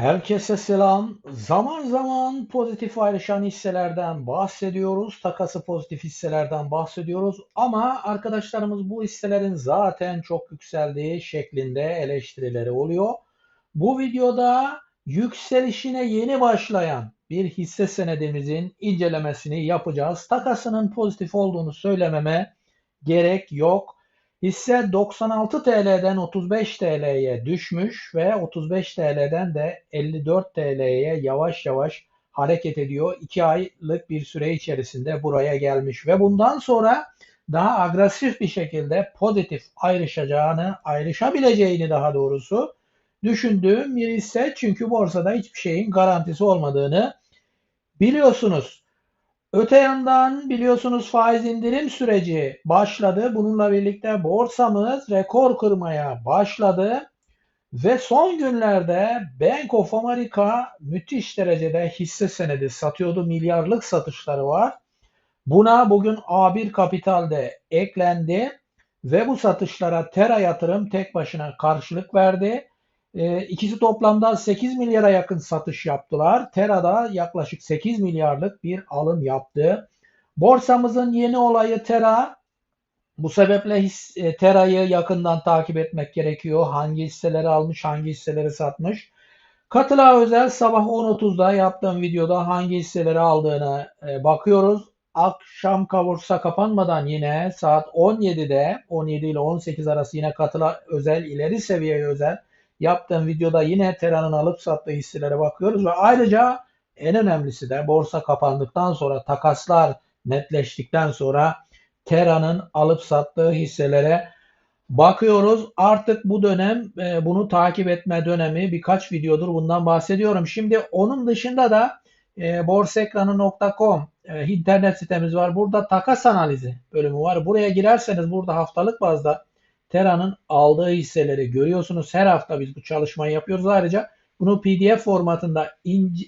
Herkese selam. Zaman zaman pozitif ayrışan hisselerden bahsediyoruz. Takası pozitif hisselerden bahsediyoruz. Ama arkadaşlarımız bu hisselerin zaten çok yükseldiği şeklinde eleştirileri oluyor. Bu videoda yükselişine yeni başlayan bir hisse senedimizin incelemesini yapacağız. Takasının pozitif olduğunu söylememe gerek yok. Hisse 96 TL'den 35 TL'ye düşmüş ve 35 TL'den de 54 TL'ye yavaş yavaş hareket ediyor. 2 aylık bir süre içerisinde buraya gelmiş ve bundan sonra daha agresif bir şekilde pozitif ayrışacağını, ayrışabileceğini daha doğrusu düşündüğüm bir hisse. Çünkü borsada hiçbir şeyin garantisi olmadığını biliyorsunuz. Öte yandan biliyorsunuz faiz indirim süreci başladı. Bununla birlikte borsamız rekor kırmaya başladı. Ve son günlerde Bank of America müthiş derecede hisse senedi satıyordu. Milyarlık satışları var. Buna bugün A1 Kapital'de eklendi ve bu satışlara Tera Yatırım tek başına karşılık verdi. E, ikisi toplamda 8 milyara yakın satış yaptılar. Tera'da yaklaşık 8 milyarlık bir alım yaptı. Borsamızın yeni olayı Tera. Bu sebeple e, Tera'yı yakından takip etmek gerekiyor. Hangi hisseleri almış, hangi hisseleri satmış. Katıla özel sabah 10.30'da yaptığım videoda hangi hisseleri aldığını e, bakıyoruz. Akşam kavursa kapanmadan yine saat 17'de 17 ile 18 arası yine katıla özel ileri seviyeye özel yaptığım videoda yine Tera'nın alıp sattığı hisselere bakıyoruz ve ayrıca en önemlisi de borsa kapandıktan sonra takaslar netleştikten sonra Tera'nın alıp sattığı hisselere bakıyoruz. Artık bu dönem e, bunu takip etme dönemi birkaç videodur bundan bahsediyorum. Şimdi onun dışında da e, borsaekranı.com e, internet sitemiz var. Burada takas analizi bölümü var. Buraya girerseniz burada haftalık bazda Tera'nın aldığı hisseleri görüyorsunuz. Her hafta biz bu çalışmayı yapıyoruz. Ayrıca bunu PDF formatında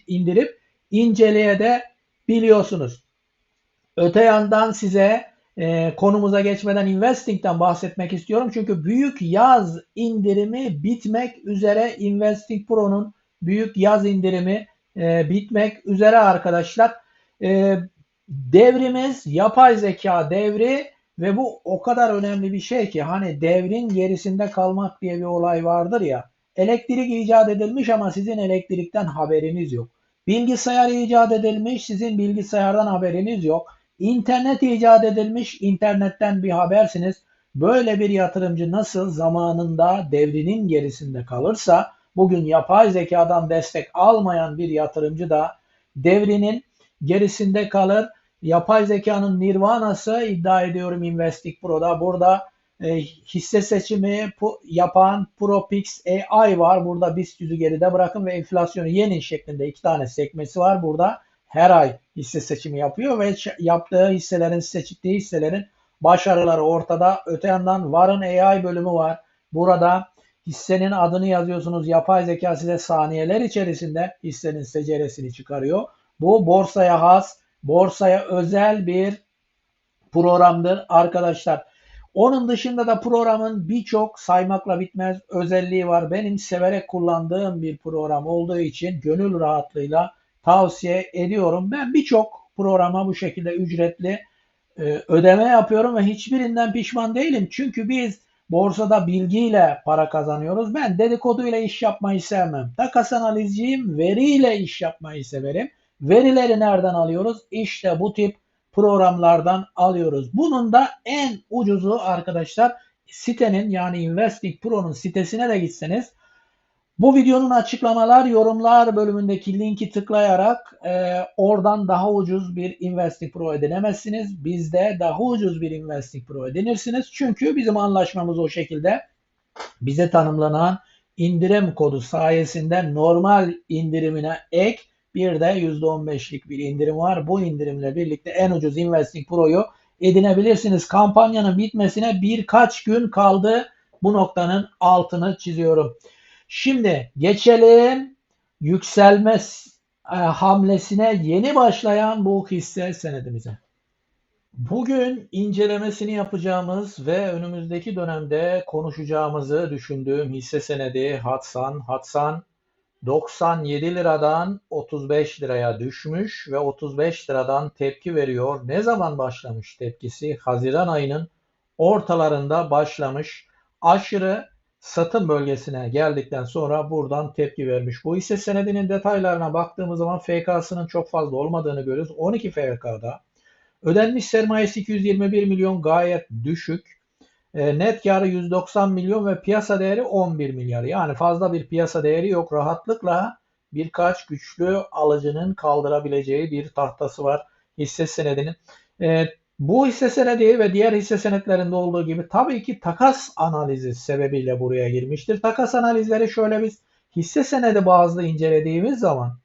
indirip inceleye de biliyorsunuz. Öte yandan size e, konumuza geçmeden Investing'den bahsetmek istiyorum. Çünkü büyük yaz indirimi bitmek üzere Investing Pro'nun büyük yaz indirimi e, bitmek üzere arkadaşlar. E, devrimiz yapay zeka devri ve bu o kadar önemli bir şey ki hani devrin gerisinde kalmak diye bir olay vardır ya. Elektrik icat edilmiş ama sizin elektrikten haberiniz yok. Bilgisayar icat edilmiş, sizin bilgisayardan haberiniz yok. İnternet icat edilmiş, internetten bir habersiniz. Böyle bir yatırımcı nasıl zamanında devrinin gerisinde kalırsa, bugün yapay zekadan destek almayan bir yatırımcı da devrinin gerisinde kalır yapay zekanın nirvanası iddia ediyorum Investing Pro'da. Burada e, hisse seçimi yapan ProPix AI var. Burada BIST yüzü geride bırakın ve enflasyonu yeni şeklinde iki tane sekmesi var. Burada her ay hisse seçimi yapıyor ve yaptığı hisselerin, seçtiği hisselerin başarıları ortada. Öte yandan Varın AI bölümü var. Burada hissenin adını yazıyorsunuz. Yapay zeka size saniyeler içerisinde hissenin seceresini çıkarıyor. Bu borsaya has borsaya özel bir programdır arkadaşlar. Onun dışında da programın birçok saymakla bitmez özelliği var. Benim severek kullandığım bir program olduğu için gönül rahatlığıyla tavsiye ediyorum. Ben birçok programa bu şekilde ücretli e, ödeme yapıyorum ve hiçbirinden pişman değilim. Çünkü biz borsada bilgiyle para kazanıyoruz. Ben dedikoduyla iş yapmayı sevmem. Takas analizciyim, veriyle iş yapmayı severim. Verileri nereden alıyoruz? İşte bu tip programlardan alıyoruz. Bunun da en ucuzu arkadaşlar sitenin yani Investing Pro'nun sitesine de gitseniz bu videonun açıklamalar, yorumlar bölümündeki linki tıklayarak e, oradan daha ucuz bir Investing Pro edinemezsiniz. Bizde daha ucuz bir Investing Pro edinirsiniz. Çünkü bizim anlaşmamız o şekilde. Bize tanımlanan indirim kodu sayesinde normal indirimine ek bir de %15'lik bir indirim var. Bu indirimle birlikte en ucuz Investing Pro'yu edinebilirsiniz. Kampanyanın bitmesine birkaç gün kaldı. Bu noktanın altını çiziyorum. Şimdi geçelim yükselme e, hamlesine yeni başlayan bu hisse senedimize. Bugün incelemesini yapacağımız ve önümüzdeki dönemde konuşacağımızı düşündüğüm hisse senedi Hatsan. Hatsan 97 liradan 35 liraya düşmüş ve 35 liradan tepki veriyor. Ne zaman başlamış tepkisi? Haziran ayının ortalarında başlamış. Aşırı satım bölgesine geldikten sonra buradan tepki vermiş. Bu hisse senedinin detaylarına baktığımız zaman FK'sının çok fazla olmadığını görüyoruz. 12 FK'da. Ödenmiş sermayesi 221 milyon gayet düşük. E, net karı 190 milyon ve piyasa değeri 11 milyar. Yani fazla bir piyasa değeri yok. Rahatlıkla birkaç güçlü alıcının kaldırabileceği bir tahtası var hisse senedinin. E, bu hisse senedi ve diğer hisse senetlerinde olduğu gibi tabii ki takas analizi sebebiyle buraya girmiştir. Takas analizleri şöyle biz hisse senedi bazlı incelediğimiz zaman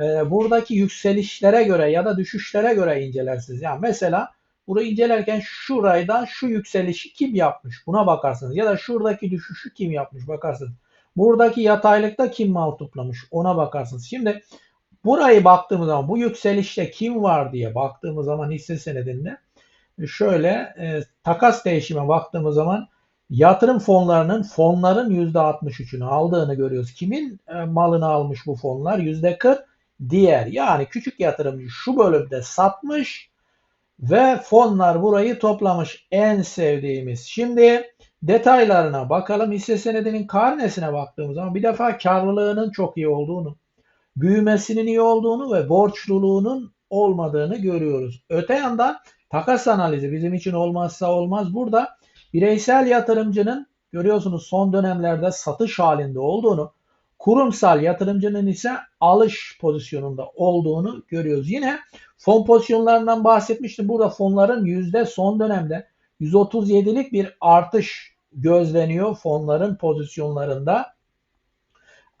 e, buradaki yükselişlere göre ya da düşüşlere göre incelersiniz. Yani mesela burayı incelerken şuraydan şu yükselişi kim yapmış buna bakarsınız. Ya da şuradaki düşüşü kim yapmış bakarsınız. Buradaki yataylıkta kim mal toplamış ona bakarsınız. Şimdi burayı baktığımız zaman bu yükselişte kim var diye baktığımız zaman hisse senedinde şöyle e, takas değişime baktığımız zaman yatırım fonlarının fonların %63'ünü aldığını görüyoruz. Kimin e, malını almış bu fonlar? %40 diğer yani küçük yatırımcı şu bölümde satmış ve fonlar burayı toplamış. En sevdiğimiz. Şimdi detaylarına bakalım. Hisse senedinin karnesine baktığımız zaman bir defa karlılığının çok iyi olduğunu, büyümesinin iyi olduğunu ve borçluluğunun olmadığını görüyoruz. Öte yandan takas analizi bizim için olmazsa olmaz. Burada bireysel yatırımcının görüyorsunuz son dönemlerde satış halinde olduğunu, kurumsal yatırımcının ise alış pozisyonunda olduğunu görüyoruz. Yine fon pozisyonlarından bahsetmiştim. Burada fonların yüzde son dönemde 137'lik bir artış gözleniyor fonların pozisyonlarında.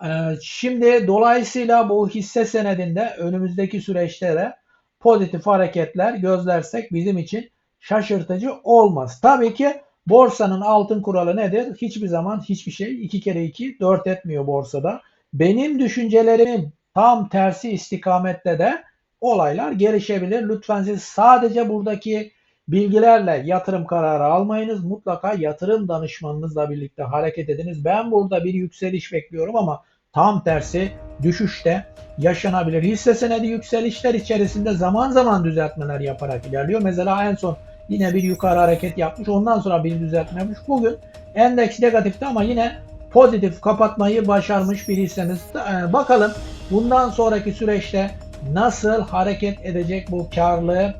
Ee, Şimdi dolayısıyla bu hisse senedinde önümüzdeki süreçte de pozitif hareketler gözlersek bizim için şaşırtıcı olmaz. Tabii ki borsanın altın kuralı nedir? Hiçbir zaman hiçbir şey 2 kere 2 4 etmiyor borsada. Benim düşüncelerimin tam tersi istikamette de olaylar gelişebilir. Lütfen siz sadece buradaki bilgilerle yatırım kararı almayınız. Mutlaka yatırım danışmanınızla birlikte hareket ediniz. Ben burada bir yükseliş bekliyorum ama tam tersi düşüşte yaşanabilir. Hisse senedi yükselişler içerisinde zaman zaman düzeltmeler yaparak ilerliyor. Mesela en son yine bir yukarı hareket yapmış. Ondan sonra bir düzeltme yapmış. Bugün endeks negatifti ama yine pozitif kapatmayı başarmış bir hissemiz. Ee, Bakalım bundan sonraki süreçte nasıl hareket edecek bu karlı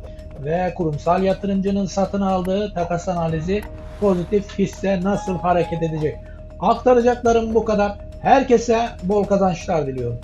ve kurumsal yatırımcının satın aldığı takas analizi pozitif hisse nasıl hareket edecek? Aktaracaklarım bu kadar. Herkese bol kazançlar diliyorum.